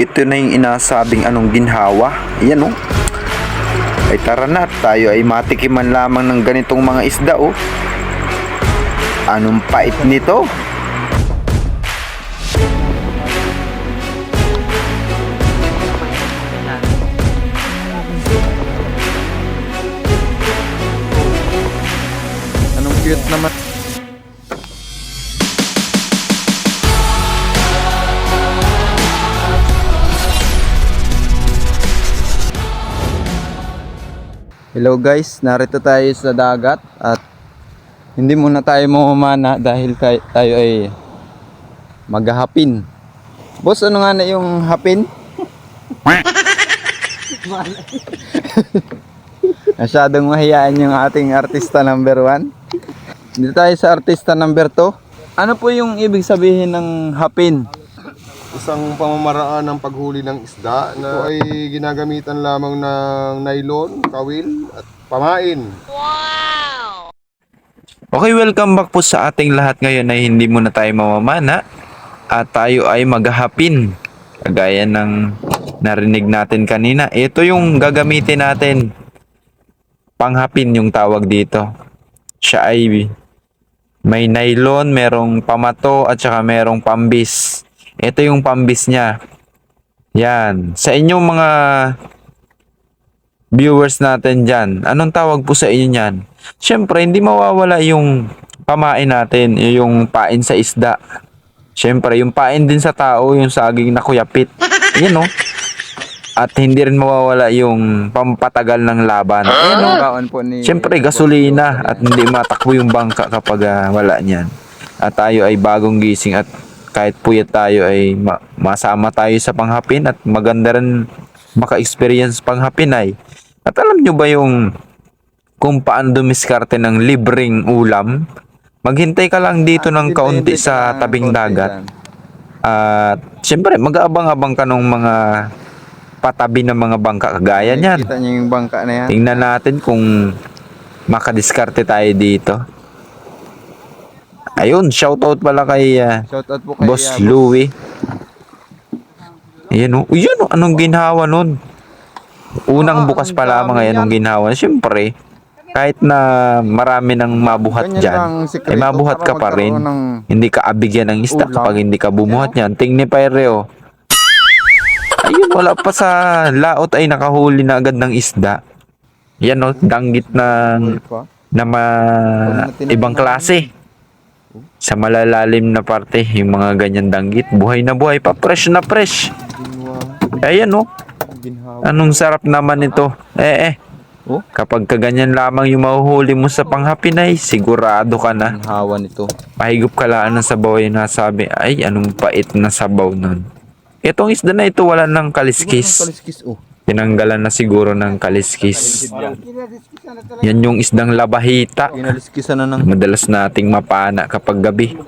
Ito na yung inasabing anong ginhawa. Yan oh. Ay tara na, tayo ay matikiman lamang ng ganitong mga isda oh. Anong pait nito? Anong cute naman. Hello guys, narito tayo sa dagat at hindi muna tayo mamamana dahil tayo ay maghahapin. Boss, ano nga na yung hapin? Masyadong mahiyaan yung ating artista number one. Dito tayo sa artista number 2. Ano po yung ibig sabihin ng hapin? Isang pamamaraan ng paghuli ng isda na ay ginagamitan lamang ng nylon, kawil at pamain. Okay, welcome back po sa ating lahat ngayon ay hindi muna tayo mamamana at tayo ay maghahapin. Kagaya ng narinig natin kanina. Ito yung gagamitin natin. Panghapin yung tawag dito. Siya ay may nylon, merong pamato at saka merong pambis. Ito yung pambis niya. Yan. Sa inyong mga viewers natin dyan, anong tawag po sa inyo niyan? Siyempre, hindi mawawala yung pamain natin, yung pain sa isda. Siyempre, yung pain din sa tao, yung saging na kuyapit. Yan no? At hindi rin mawawala yung pampatagal ng laban. Yan no? Baon po ni Siyempre, gasolina at hindi matakbo yung bangka kapag ah, wala niyan. At tayo ay bagong gising at kahit puyat tayo ay ma- masama tayo sa panghapin at maganda rin maka-experience panghapin ay. At alam nyo ba yung kung paano dumiskarte ng libreng ulam? Maghintay ka lang dito ng kaunti sa tabing dagat. At siyempre, mag-aabang-abang ka ng mga patabi ng mga bangka kagaya niyan. Kita niyo yung bangka na yan. Tingnan natin kung makadiskarte tayo dito. Ayun, shoutout pala kay ah, Shoutout po kay Boss ah, Louie. Ayan o. Ayan o, anong ginhawa nun? Unang bukas pa lamang ay anong ginhawa. Siyempre, kahit na marami nang mabuhat Ganyan dyan, ang ay sikreto mabuhat ka pa rin. ng Hindi ka abigyan ng isda kapag hindi ka bumuhat yan. Tingni pa o. Ayun, wala pa sa laot ay nakahuli na agad ng isda. Yan o, danggit ng na ma- ibang klase. Sa malalalim na parte, yung mga ganyan danggit, buhay na buhay pa, fresh na fresh. Ayan oh, Ginhawa. anong sarap naman ito. Eh eh, Oh, kapag kaganyan lamang yung mahuhuli mo sa panghapin ay sigurado ka na. ginhawa nito. Pahigop ka lang ng sabaw ay nasabi, ay anong pait na sabaw nun. Itong isda na ito wala ng kaliskis. kaliskis oh. Tinanggalan na siguro ng kaliskis. Yan yung isdang labahita. Kinaliskisan na ng Madalas nating mapana kapag gabi.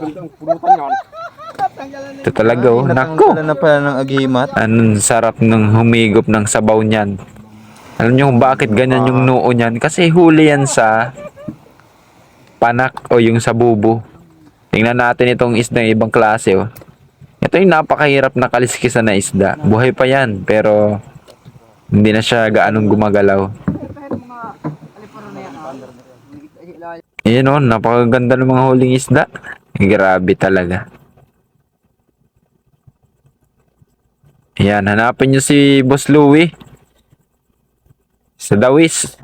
Ito talaga oh. Nako. Na pala ng agimat. Anong sarap ng humigop ng sabaw niyan. Alam niyo kung bakit ganyan yung noo niyan? Kasi huli yan sa panak o yung sa bubo. Tingnan natin itong isda ng ibang klase oh. Ito yung napakahirap na kaliskisan na isda. Buhay pa yan pero hindi na siya gaanong gumagalaw. Ayan oh, napakaganda ng mga huling isda. Grabe talaga. Ayan, hanapin nyo si Boss Louie sa Dawis.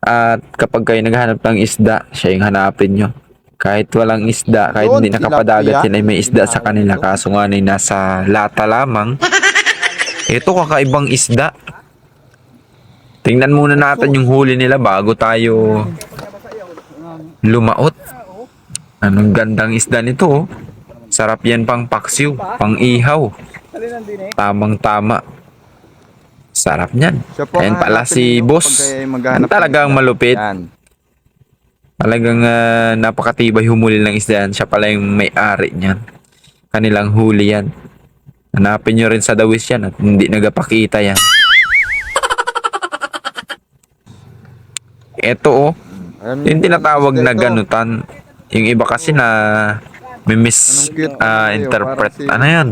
At kapag kayo naghanap ng isda, siya yung hanapin nyo. Kahit walang isda, kahit hindi nakapadagat ay may isda sa kanila. Kaso nga ay nasa lata lamang. Ito kakaibang isda. Tingnan muna natin yung huli nila bago tayo lumaot. Anong gandang isda nito oh. Sarap yan pang paksiw, pang ihaw. Tamang tama. Sarap niyan. Ayan pala si boss. ng Talagang malupit. Talagang ah, napakatibay humuli ng isda yan. Siya pala yung may-ari niyan. Kanilang huli yan. Hanapin nyo rin sa dawis yan at hindi nagapakita yan. Ito oh. Alam Yung tinatawag na ganutan. Yung iba kasi na may mis kayo, interpret. Ano yan?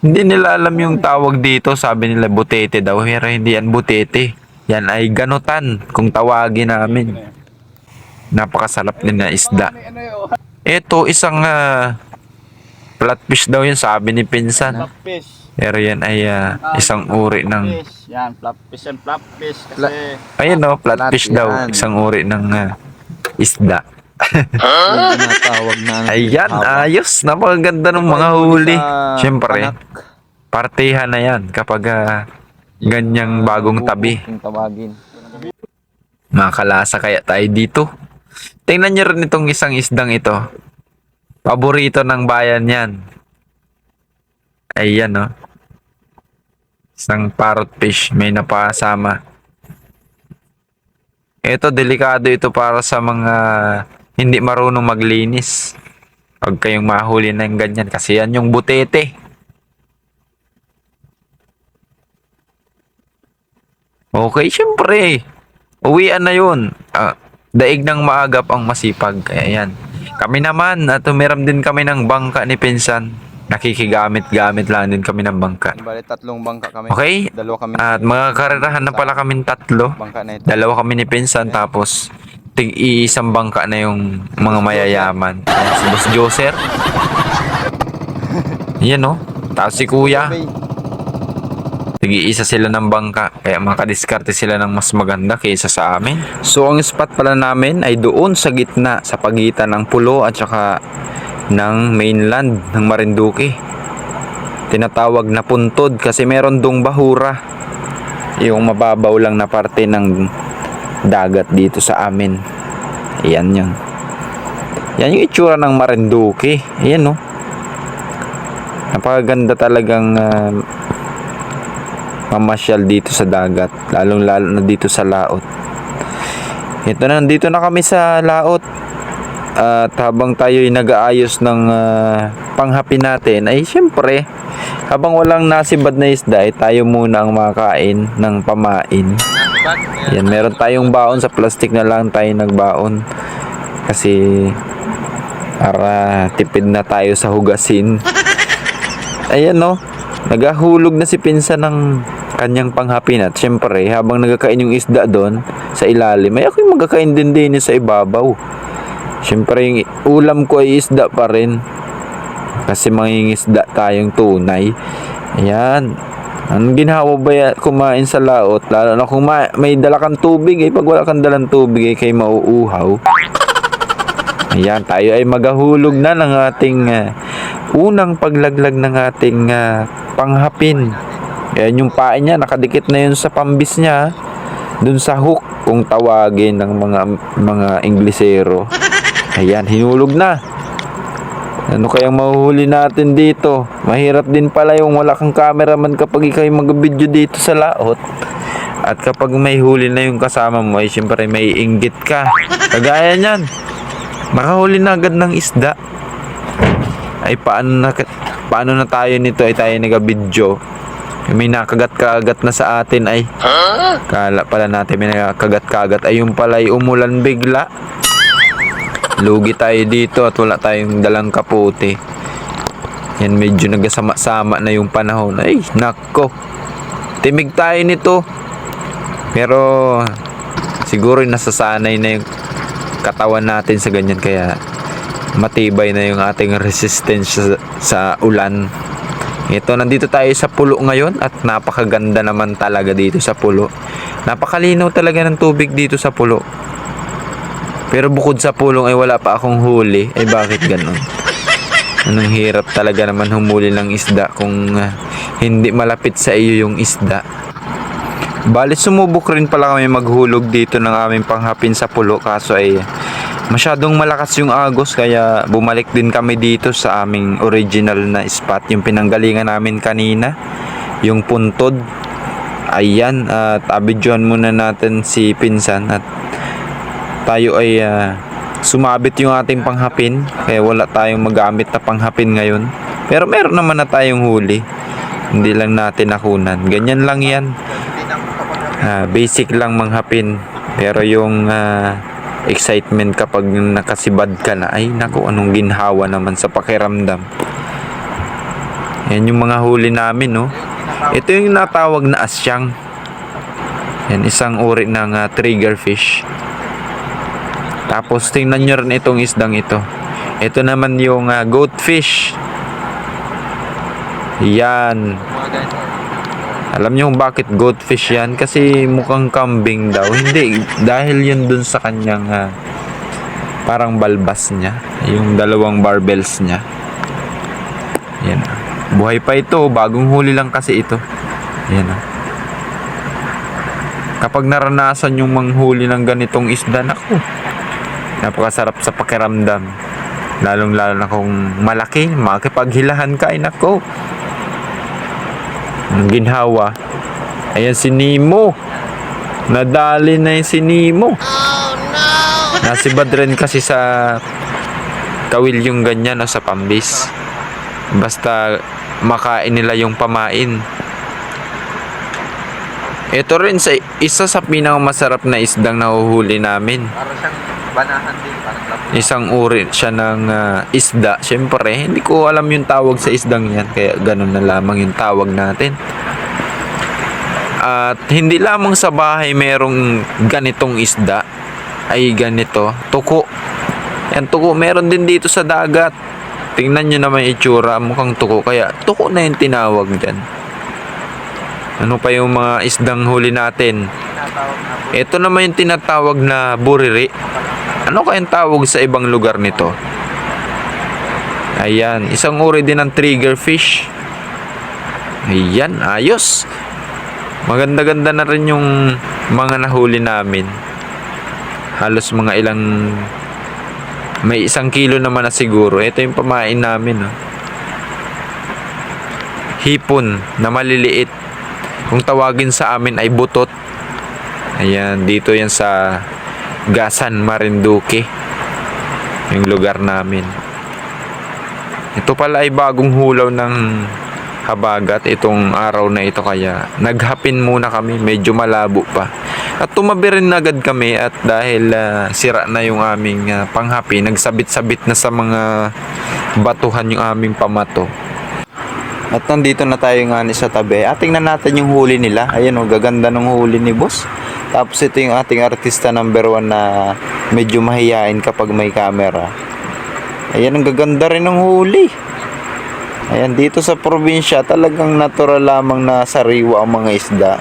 Hindi nila alam yung tawag dito. Sabi nila butete daw. Pero hindi yan butete. Yan ay ganutan kung tawagin namin. Napakasarap din na isda. Ito isang ah, flatfish daw yun sabi ni Pinsan. Flapfish. Pero yan ay ah, isang uri ng Fish. Yan, flapfish and flapfish. Kasi ayun no, flatfish Flat daw, yan. isang uri ng ah, isda. Yung tinatawag na ano, Ayan, haba. ayos. Napakaganda ng mga huli. Sa Siyempre, partihan na yan kapag ah, ganyang bagong Buko, tabi. Kung tawagin. Makakalasa kaya tayo dito. Tingnan nyo rin itong isang isdang ito. Paborito ng bayan yan. Ayan, no. Isang parrot fish. May napasama. Ito, delikado ito para sa mga hindi marunong maglinis. Huwag kayong mahuli ng ganyan kasi yan yung butete. Okay, syempre. Uwian na yun. Ah, daig ng maagap ang masipag. Kaya yan. Kami naman, at tumiram din kami ng bangka ni Pinsan. Nakikigamit-gamit lang din kami ng bangka. Bali, tatlong bangka kami. Okay? Dalawa kami. At mga karerahan na pala kami tatlo. bangka na ito. Dalawa kami ni Pinsan tapos tig iisang bangka na yung mga mayayaman. Si Boss Joser. Yan no. Tapos si Kuya. Okay. Tig-iisa sila ng bangka, kaya makadiskarte sila ng mas maganda kaysa sa amin. So ang spot pala namin ay doon sa gitna, sa pagitan ng pulo at saka ng mainland ng Marinduque. Tinatawag na puntod kasi meron dong bahura. Yung mababaw lang na parte ng dagat dito sa amin. Ayan yun. Yan yung itsura ng Marinduque. Ayan no. Napakaganda talagang ah, mamasyal dito sa dagat, lalong lalo na dito sa laot. Ito na, nandito na kami sa laot. At habang tayo ay nag-aayos ng ah, panghapin natin, ay siyempre, habang walang nasibad na isda, ay tayo muna ang makain ng pamain. Yan, meron tayong baon sa plastic na lang tayo nagbaon. Kasi para tipid na tayo sa hugasin. Ayan no, nagahulog na si Pinsa ng kanyang panghapin at syempre habang nagkakain yung isda doon sa ilalim ay ako yung magkakain din din sa ibabaw. Syempre yung ulam ko ay isda pa rin kasi mangingisda tayong tunay. Ayan. Anong ginhawa ba yan kumain sa laot? Lalo na kung ma- may dala kang tubig eh. Pag wala kang dalang tubig eh, kay mauuhaw. Ayan, tayo ay magahulog na ng ating ah, unang paglaglag ng ating ah, panghapin. Ayan yung pain niya, nakadikit na yun sa pambis niya. Dun sa hook, kung tawagin ng mga mga Inglesero. Ayan, hinulog na. Ano kayang mahuhuli natin dito? Mahirap din pala yung wala kang cameraman kapag ikaw yung mag-video dito sa laot. At kapag may huli na yung kasama mo, ay syempre may inggit ka. Kagaya niyan. Makahuli na agad ng isda. Ay paano na, paano na tayo nito ay tayo nag-video. May nakagat-kagat na sa atin ay. Kala pala natin may nakagat-kagat ay yung pala ay umulan bigla. Lugi tayo dito at wala tayong dalang kaputi. Yan medyo nagasama-sama na yung panahon. Ay, nako. Timig tayo nito. Pero siguro nasasanay na yung katawan natin sa ganyan kaya matibay na yung ating resistance sa, sa ulan. Ito, nandito tayo sa pulo ngayon at napakaganda naman talaga dito sa pulo. Napakalinaw talaga ng tubig dito sa pulo. Pero bukod sa pulong ay wala pa akong huli. Ay bakit ganun? Anong hirap talaga naman humuli ng isda kung ah, hindi malapit sa iyo yung isda. Bali sumubok rin pala kami maghulog dito ng aming panghapin sa pulo kaso ay masyadong malakas yung agos kaya bumalik din kami dito sa aming original na spot yung pinanggalingan namin kanina yung puntod ayan at abidyohan muna natin si Pinsan at tayo ay ah, sumabit yung ating panghapin kaya wala tayong magamit na panghapin ngayon pero meron naman na tayong huli hindi lang natin nakunan ganyan lang yan Ah, basic lang manghapin pero yung ah, excitement kapag nakasibad ka na ay naku anong ginhawa naman sa pakiramdam Yan yung mga huli namin, no. Ito yung natawag na asyang. Yan, isang uri ng ah, trigger fish. Tapos tingnan nyo rin itong isdang ito. Ito naman yung ah, goatfish. Yan. Alam kung bakit goatfish yan? Kasi mukhang kambing daw. Hindi, dahil yun dun sa kanyang ah, parang balbas niya. Yung dalawang barbels niya. Yan. Buhay pa ito. Bagong huli lang kasi ito. Yan. ah. Kapag naranasan yung manghuli ng ganitong isda, naku, napakasarap sa pakiramdam. Lalong lalo na kung malaki, makipaghilahan ka, ay nako. Ang ginhawa. Ayan si Nemo. Nadali na yung si Nemo. Oh no! Nasibad rin kasi sa kawil yung ganyan no, sa pambis. Basta makain nila yung pamain. Ito rin sa isa sa pinakamasarap na isdang nahuhuli namin. Banahan din, parang labo. Isang uri siya ng ah, isda. Siyempre, hindi ko alam yung tawag sa isdang yan. Kaya ganun na lamang yung tawag natin. At hindi lamang sa bahay merong ganitong isda. Ay ganito. Tuko. Yan tuko. Meron din dito sa dagat. Tingnan nyo naman itsura. Mukhang tuko. Kaya tuko na yung tinawag dyan. Ano pa yung mga isdang huli natin? Ito naman yung tinatawag na buriri. Ano kayang tawag sa ibang lugar nito? Ayan, isang uri din ng trigger fish. Ayan, ayos. Maganda-ganda na rin yung mga nahuli namin. Halos mga ilang may isang kilo naman na siguro. Ito yung pamain namin. Oh. Hipon na maliliit. Kung tawagin sa amin ay butot. Ayan, dito yan sa Gasan, Marinduque. Yung lugar namin. Ito pala ay bagong hulaw ng habagat itong araw na ito kaya naghapin muna kami medyo malabo pa at tumabi rin agad kami at dahil ah, sira na yung aming ah, panghapi nagsabit-sabit na sa mga batuhan yung aming pamato At nandito na tayo nga sa tabi. At tingnan natin yung huli nila. Ayan o, gaganda ng huli ni boss. Tapos ito yung ating artista number one na medyo mahihain kapag may camera. Ayan, ang gaganda rin ng huli. Ayan, dito sa probinsya, talagang natural lamang na sariwa ang mga isda.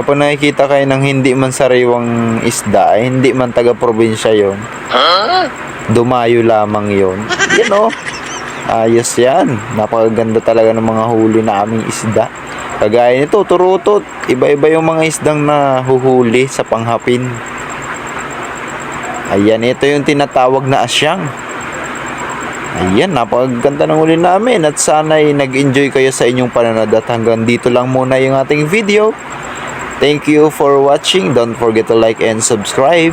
Kapag nakikita kayo ng hindi man sariwang isda, ay hindi man taga-probinsya yon Dumayo lamang yon Yan o. Ayos yan. Napakaganda talaga ng mga huli na aming isda. Kagaya nito, turutot. Iba-iba yung mga isdang na huhuli sa panghapin. Ayan, ito yung tinatawag na asyang. Ayan, napakaganda ng huli namin at sana'y nag-enjoy kayo sa inyong panonood at hanggang dito lang muna yung ating video. Thank you for watching. Don't forget to like and subscribe.